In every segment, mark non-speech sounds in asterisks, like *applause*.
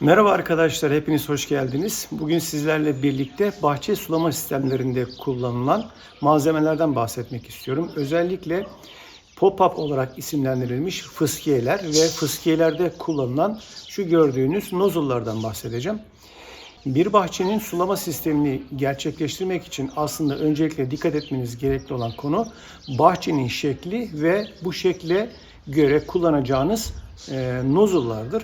Merhaba arkadaşlar, hepiniz hoş geldiniz. Bugün sizlerle birlikte bahçe sulama sistemlerinde kullanılan malzemelerden bahsetmek istiyorum. Özellikle pop-up olarak isimlendirilmiş fıskiyeler ve fıskiyelerde kullanılan şu gördüğünüz nozullardan bahsedeceğim. Bir bahçenin sulama sistemini gerçekleştirmek için aslında öncelikle dikkat etmeniz gerekli olan konu bahçenin şekli ve bu şekle göre kullanacağınız e, nozullardır.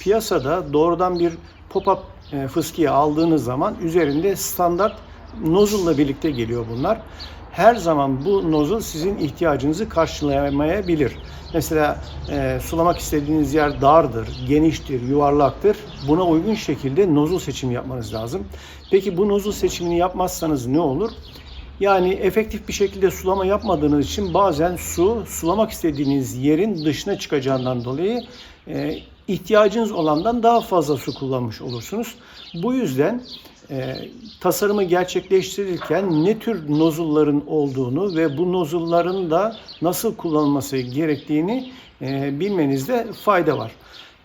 Piyasada doğrudan bir pop-up e, fıskiye aldığınız zaman üzerinde standart nozulla birlikte geliyor bunlar. Her zaman bu nozul sizin ihtiyacınızı karşılayamayabilir. Mesela e, sulamak istediğiniz yer dardır, geniştir, yuvarlaktır. Buna uygun şekilde nozul seçimi yapmanız lazım. Peki bu nozul seçimini yapmazsanız ne olur? Yani efektif bir şekilde sulama yapmadığınız için bazen su sulamak istediğiniz yerin dışına çıkacağından dolayı e, ihtiyacınız olandan daha fazla su kullanmış olursunuz. Bu yüzden e, tasarımı gerçekleştirirken ne tür nozulların olduğunu ve bu nozulların da nasıl kullanılması gerektiğini e, bilmenizde fayda var.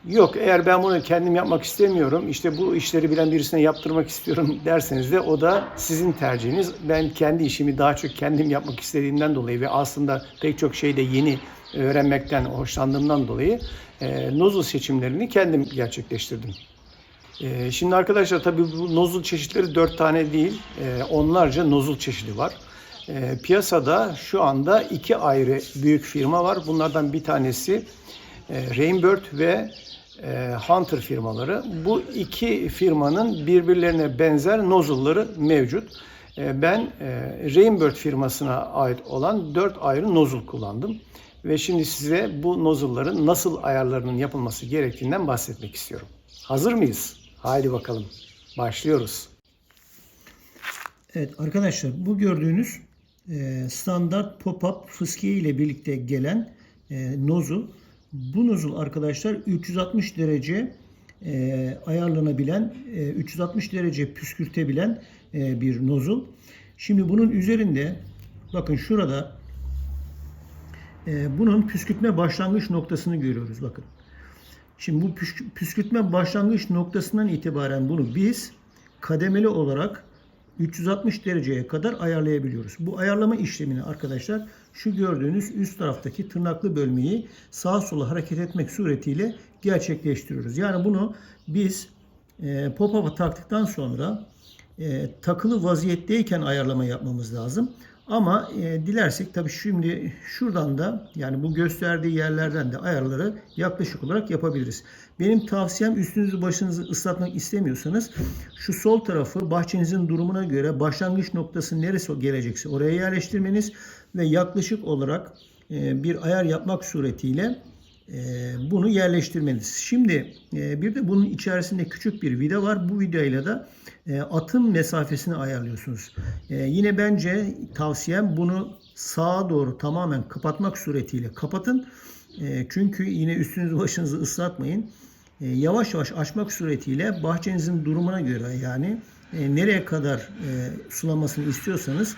Yok eğer ben bunu kendim yapmak istemiyorum, işte bu işleri bilen birisine yaptırmak istiyorum *laughs* derseniz de o da sizin tercihiniz. Ben kendi işimi daha çok kendim yapmak istediğimden dolayı ve aslında pek çok şeyde yeni öğrenmekten hoşlandığımdan dolayı e, nozul seçimlerini kendim gerçekleştirdim. E, şimdi arkadaşlar tabii bu nozul çeşitleri dört tane değil, e, onlarca nozul çeşidi var. E, piyasada şu anda iki ayrı büyük firma var. Bunlardan bir tanesi e, Rainbird ve Hunter firmaları. Bu iki firmanın birbirlerine benzer nozulları mevcut. E, ben e, Rainbird firmasına ait olan dört ayrı nozul kullandım. Ve şimdi size bu nozulların nasıl ayarlarının yapılması gerektiğinden bahsetmek istiyorum. Hazır mıyız? Haydi bakalım. Başlıyoruz. Evet arkadaşlar bu gördüğünüz e, standart pop-up fıskiye ile birlikte gelen e, nozul. Bu nozul arkadaşlar 360 derece e, ayarlanabilen, e, 360 derece püskürtebilen e, bir nozul. Şimdi bunun üzerinde bakın şurada e, bunun püskürtme başlangıç noktasını görüyoruz bakın. Şimdi bu püsk- püskürtme başlangıç noktasından itibaren bunu biz kademeli olarak 360 dereceye kadar ayarlayabiliyoruz. Bu ayarlama işlemini arkadaşlar şu gördüğünüz üst taraftaki tırnaklı bölmeyi sağa sola hareket etmek suretiyle gerçekleştiriyoruz. Yani bunu biz e, pop-up'a taktıktan sonra e, takılı vaziyetteyken ayarlama yapmamız lazım. Ama e, dilersek tabii şimdi şuradan da yani bu gösterdiği yerlerden de ayarları yaklaşık olarak yapabiliriz. Benim tavsiyem üstünüzü başınızı ıslatmak istemiyorsanız şu sol tarafı bahçenizin durumuna göre başlangıç noktası neresi gelecekse oraya yerleştirmeniz ve yaklaşık olarak e, bir ayar yapmak suretiyle bunu yerleştirmeniz. Şimdi e, bir de bunun içerisinde küçük bir vida var. Bu vidayla da e, atım mesafesini ayarlıyorsunuz. E, yine bence tavsiyem bunu sağa doğru tamamen kapatmak suretiyle kapatın. Çünkü yine üstünüzü başınızı ıslatmayın. Yavaş yavaş açmak suretiyle bahçenizin durumuna göre yani nereye kadar sulamasını istiyorsanız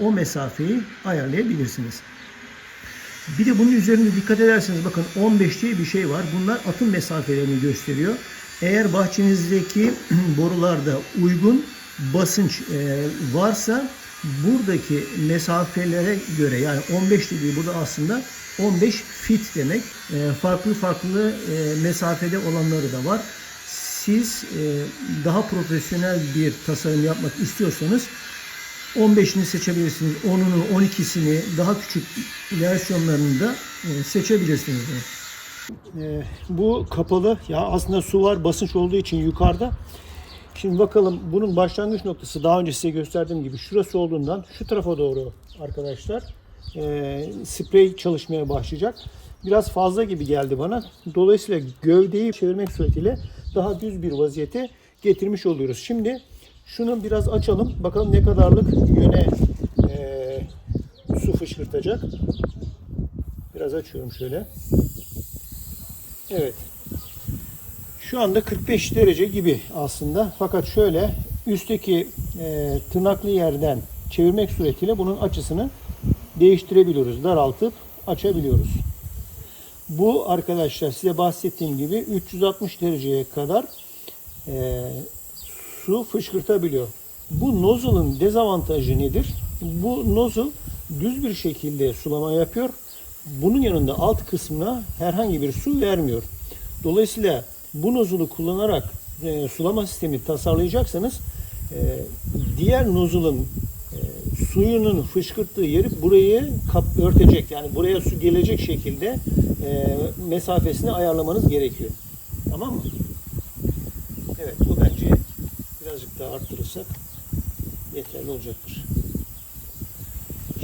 o mesafeyi ayarlayabilirsiniz. Bir de bunun üzerinde dikkat ederseniz bakın 15 diye bir şey var. Bunlar atım mesafelerini gösteriyor. Eğer bahçenizdeki *clears throat* borularda uygun basınç e, varsa buradaki mesafelere göre yani 15 dediği burada aslında 15 fit demek. E, farklı farklı e, mesafede olanları da var. Siz daha profesyonel bir tasarım yapmak istiyorsanız 15'ini seçebilirsiniz. 10'unu, 12'sini, daha küçük versiyonlarını da e, seçebilirsiniz. Ee, bu kapalı. Ya aslında su var basınç olduğu için yukarıda. Şimdi bakalım bunun başlangıç noktası daha önce size gösterdiğim gibi şurası olduğundan şu tarafa doğru arkadaşlar e, sprey çalışmaya başlayacak. Biraz fazla gibi geldi bana. Dolayısıyla gövdeyi çevirmek suretiyle daha düz bir vaziyete getirmiş oluyoruz. Şimdi şunu biraz açalım. Bakalım ne kadarlık yöne e, su fışkırtacak. Biraz açıyorum şöyle. Evet. Şu anda 45 derece gibi aslında. Fakat şöyle üstteki e, tırnaklı yerden çevirmek suretiyle bunun açısını değiştirebiliyoruz. Daraltıp açabiliyoruz. Bu arkadaşlar size bahsettiğim gibi 360 dereceye kadar e, su fışkırtabiliyor. Bu nozzle'ın dezavantajı nedir? Bu nozzle düz bir şekilde sulama yapıyor. Bunun yanında alt kısmına herhangi bir su vermiyor. Dolayısıyla bu nozzle'u kullanarak e, sulama sistemi tasarlayacaksanız e, diğer nozzle'ın e, suyunun fışkırttığı yeri burayı kap örtecek. Yani buraya su gelecek şekilde e, mesafesini ayarlamanız gerekiyor. Tamam mı? Evet bu birazcık daha arttırırsak yeterli olacaktır.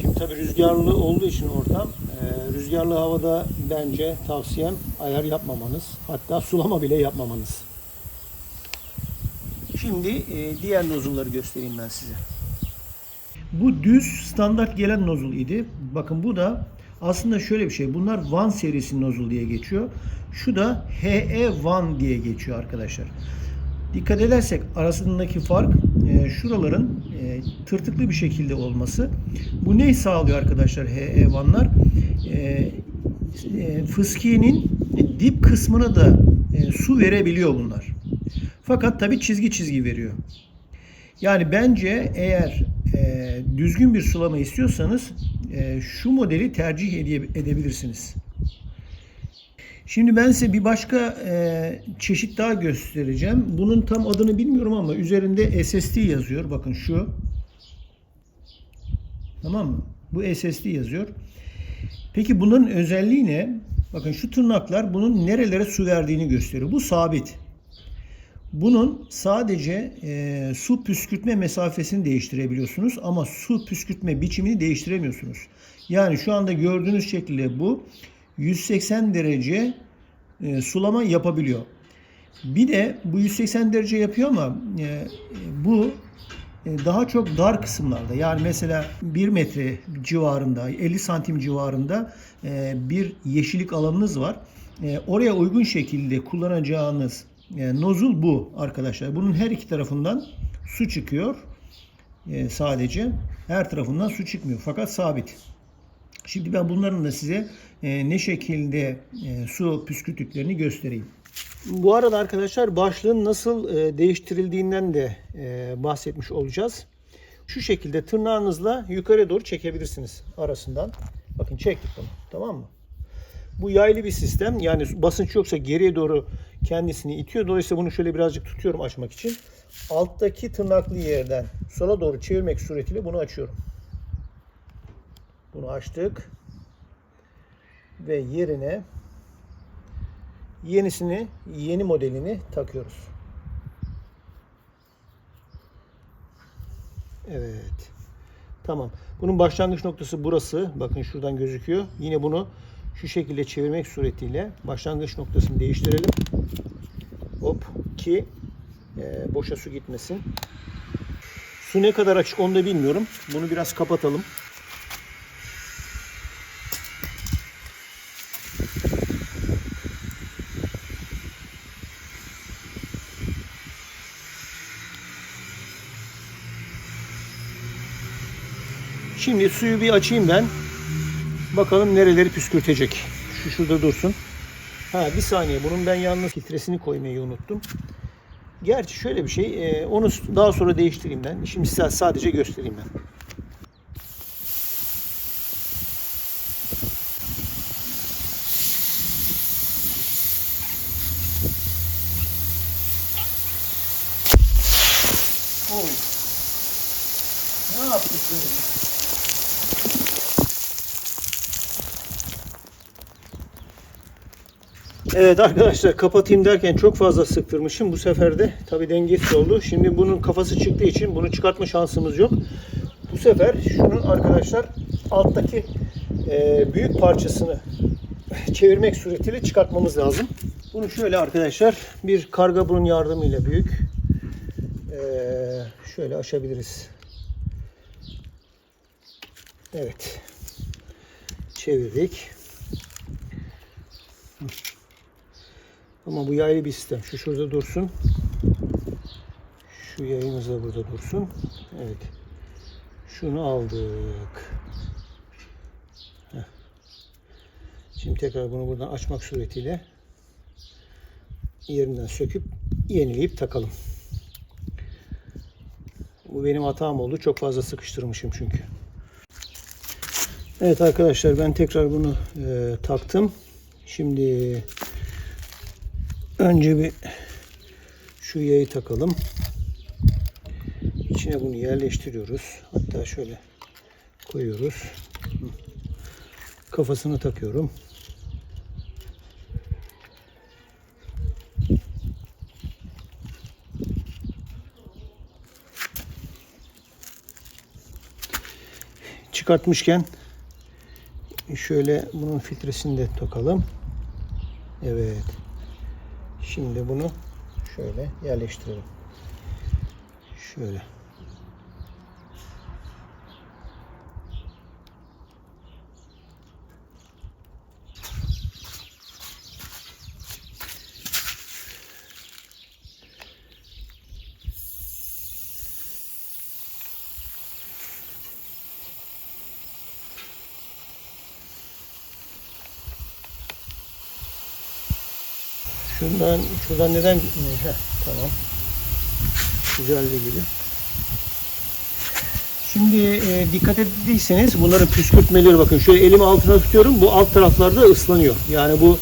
Şimdi tabi rüzgarlı olduğu için ortam e, rüzgarlı havada bence tavsiyem ayar yapmamanız hatta sulama bile yapmamanız. Şimdi e, diğer nozulları göstereyim ben size. Bu düz standart gelen nozul idi. Bakın bu da aslında şöyle bir şey. Bunlar Van serisi nozul diye geçiyor. Şu da HE Van diye geçiyor arkadaşlar. Dikkat edersek arasındaki fark e, şuraların e, tırtıklı bir şekilde olması. Bu ne sağlıyor arkadaşlar HE Van'lar? E, e, fıskiyenin dip kısmına da e, su verebiliyor bunlar. Fakat tabi çizgi çizgi veriyor. Yani bence eğer e, düzgün bir sulama istiyorsanız e, şu modeli tercih ede- edebilirsiniz. Şimdi ben size bir başka e, çeşit daha göstereceğim. Bunun tam adını bilmiyorum ama üzerinde SSD yazıyor. Bakın şu. Tamam mı? Bu SSD yazıyor. Peki bunların özelliği ne? Bakın şu tırnaklar bunun nerelere su verdiğini gösteriyor. Bu sabit. Bunun sadece e, su püskürtme mesafesini değiştirebiliyorsunuz ama su püskürtme biçimini değiştiremiyorsunuz. Yani şu anda gördüğünüz şekilde bu 180 derece e, sulama yapabiliyor. Bir de bu 180 derece yapıyor ama e, bu e, daha çok dar kısımlarda yani mesela 1 metre civarında 50 santim civarında bir yeşillik alanınız var. Oraya uygun şekilde kullanacağınız nozul bu arkadaşlar. Bunun her iki tarafından su çıkıyor sadece. Her tarafından su çıkmıyor fakat sabit. Şimdi ben bunların da size e, ne şekilde e, su püskürttüklerini göstereyim. Bu arada arkadaşlar başlığın nasıl e, değiştirildiğinden de e, bahsetmiş olacağız. Şu şekilde tırnağınızla yukarı doğru çekebilirsiniz arasından. Bakın çektik bunu. Tamam mı? Bu yaylı bir sistem. Yani basınç yoksa geriye doğru kendisini itiyor. Dolayısıyla bunu şöyle birazcık tutuyorum açmak için. Alttaki tırnaklı yerden sola doğru çevirmek suretiyle bunu açıyorum. Bunu açtık. Ve yerine yenisini, yeni modelini takıyoruz. Evet. Tamam. Bunun başlangıç noktası burası. Bakın şuradan gözüküyor. Yine bunu şu şekilde çevirmek suretiyle başlangıç noktasını değiştirelim. Hop ki e, boşa su gitmesin. Su ne kadar açık onu da bilmiyorum. Bunu biraz kapatalım. Suyu bir açayım ben. Bakalım nereleri püskürtecek. Şu şurada dursun. Ha bir saniye bunun ben yalnız filtresini koymayı unuttum. Gerçi şöyle bir şey, e, onu daha sonra değiştireyim ben. Şimdi size sadece göstereyim ben. Oh. Ne yaptık böyle? Evet arkadaşlar kapatayım derken çok fazla sıktırmışım. Bu sefer de tabi dengesiz oldu. Şimdi bunun kafası çıktığı için bunu çıkartma şansımız yok. Bu sefer şunun arkadaşlar alttaki e, büyük parçasını çevirmek suretiyle çıkartmamız lazım. Bunu şöyle arkadaşlar bir karga burun yardımıyla büyük e, şöyle açabiliriz. Evet. Çevirdik. Ama bu yaylı bir sistem. Şu şurada dursun. Şu yayımız da burada dursun. Evet. Şunu aldık. Şimdi tekrar bunu buradan açmak suretiyle yerinden söküp yenileyip takalım. Bu benim hatam oldu. Çok fazla sıkıştırmışım çünkü. Evet arkadaşlar ben tekrar bunu e, taktım. Şimdi önce bir şu yayı takalım. İçine bunu yerleştiriyoruz. Hatta şöyle koyuyoruz. Kafasını takıyorum. Çıkartmışken şöyle bunun filtresini de takalım. Evet. Şimdi bunu şöyle yerleştirelim. Şöyle. Şundan, şuradan neden gitmiyor? Heh, tamam. Güzeldi gibi. Şimdi e, dikkat ettiyseniz bunların püskürtmeleri bakın şöyle elimi altına tutuyorum bu alt taraflarda ıslanıyor. Yani bu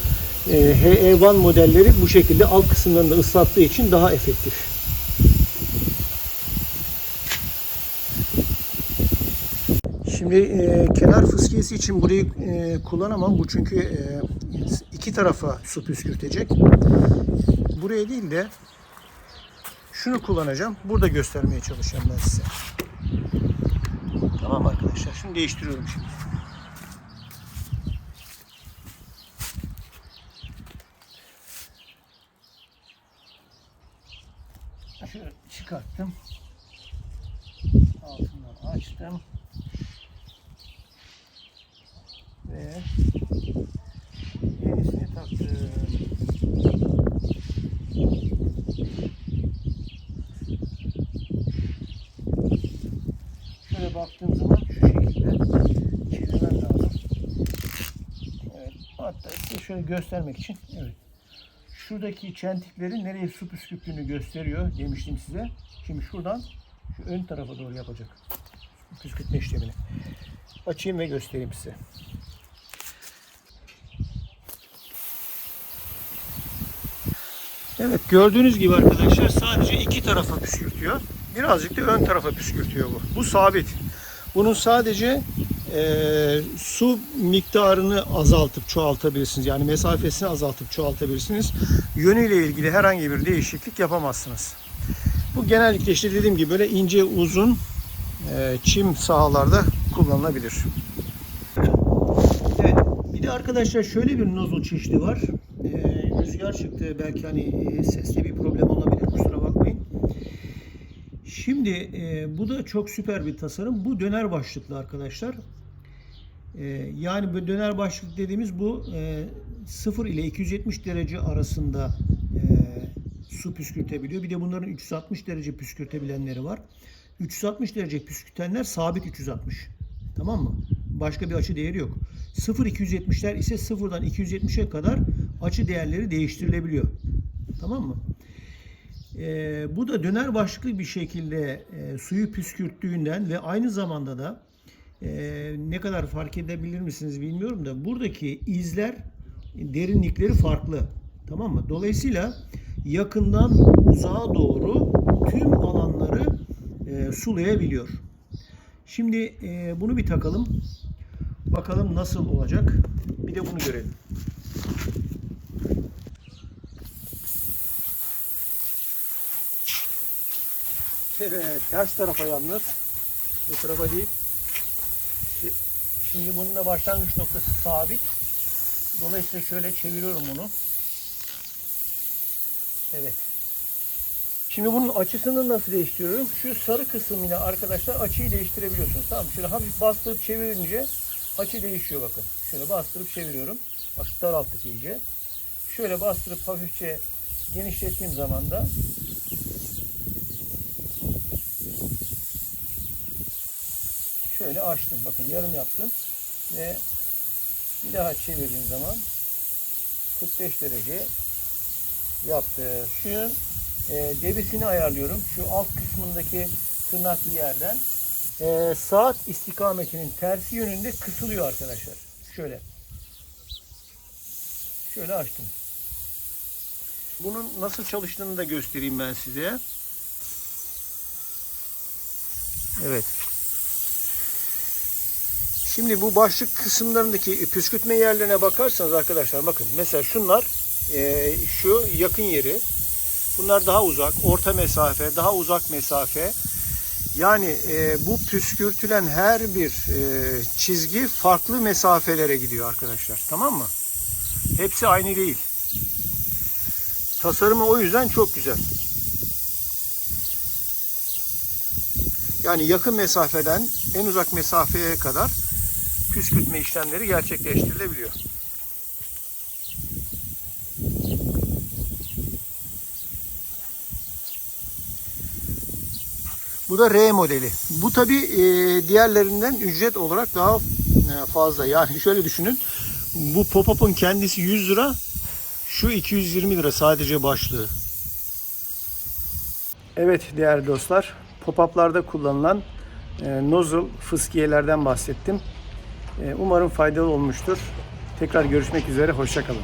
e, HE1 modelleri bu şekilde alt kısımlarında ıslattığı için daha efektif. Şimdi e, kenar fıskiyesi için burayı e, kullanamam. Bu çünkü e, iki tarafa su püskürtecek. Buraya değil de şunu kullanacağım. Burada göstermeye çalışacağım ben size. Tamam arkadaşlar. Şunu değiştiriyorum şimdi. Şöyle çıkarttım. Altından açtım. Ve Şöyle baktığım zaman şu şekilde çevirmem lazım. Evet. Hatta size şöyle göstermek için. Evet. Şuradaki çentiklerin nereye su püskürttüğünü gösteriyor demiştim size. Şimdi şuradan şu ön tarafa doğru yapacak. Püskürtme işlemini. Açayım ve göstereyim size. Evet gördüğünüz gibi arkadaşlar sadece iki tarafa püskürtüyor. Birazcık da ön tarafa püskürtüyor bu. Bu sabit. Bunun sadece e, su miktarını azaltıp çoğaltabilirsiniz. Yani mesafesini azaltıp çoğaltabilirsiniz. Yönüyle ilgili herhangi bir değişiklik yapamazsınız. Bu genellikle işte dediğim gibi böyle ince uzun e, çim sahalarda kullanılabilir. Evet. Bir de arkadaşlar şöyle bir nozul çeşidi var. Rüzgar çıktı. Belki hani e, sesle bir problem olabilir. Kusura bakmayın. Şimdi e, bu da çok süper bir tasarım. Bu döner başlıklı arkadaşlar. E, yani bu döner başlık dediğimiz bu e, 0 ile 270 derece arasında e, su püskürtebiliyor. Bir de bunların 360 derece püskürtebilenleri var. 360 derece püskürtenler sabit 360. Tamam mı? Başka bir açı değeri yok. 0-270'ler ise 0'dan 270'e kadar açı değerleri değiştirilebiliyor. Tamam mı? Ee, bu da döner başlıklı bir şekilde e, suyu püskürttüğünden ve aynı zamanda da e, ne kadar fark edebilir misiniz bilmiyorum da buradaki izler derinlikleri farklı. Tamam mı? Dolayısıyla yakından uzağa doğru tüm alanları e, sulayabiliyor. Şimdi e, bunu bir takalım. Bakalım nasıl olacak. Bir de bunu görelim. Evet, ters tarafa yalnız. Bu tarafa değil. Şi- Şimdi bunun da başlangıç noktası sabit. Dolayısıyla şöyle çeviriyorum bunu. Evet. Şimdi bunun açısını nasıl değiştiriyorum? Şu sarı kısmıyla arkadaşlar açıyı değiştirebiliyorsunuz. Tamam? Şöyle hafif bastırıp çevirince açı değişiyor bakın. Şöyle bastırıp çeviriyorum. Bak daralttık iyice. Şöyle bastırıp hafifçe genişlettiğim zaman da şöyle açtım. Bakın yarım yaptım ve Bir daha çevirdiğim zaman 45 derece yaptı. Şunun e, debisini ayarlıyorum. Şu alt kısmındaki tırnaklı yerden. E, saat istikametinin tersi yönünde kısılıyor arkadaşlar. Şöyle. Şöyle açtım. Bunun nasıl çalıştığını da göstereyim ben size. Evet. Şimdi bu başlık kısımlarındaki püskürtme yerlerine bakarsanız arkadaşlar bakın mesela şunlar e, şu yakın yeri bunlar daha uzak orta mesafe daha uzak mesafe yani e, bu püskürtülen her bir e, çizgi farklı mesafelere gidiyor arkadaşlar tamam mı? Hepsi aynı değil. Tasarımı o yüzden çok güzel. Yani yakın mesafeden en uzak mesafeye kadar püskürtme işlemleri gerçekleştirilebiliyor. Bu da R modeli. Bu tabi diğerlerinden ücret olarak daha e, fazla. Yani şöyle düşünün. Bu pop-up'ın kendisi 100 lira. Şu 220 lira sadece başlığı. Evet değerli dostlar. Pop-up'larda kullanılan e, nozzle fıskiyelerden bahsettim. E, umarım faydalı olmuştur. Tekrar görüşmek üzere. Hoşçakalın.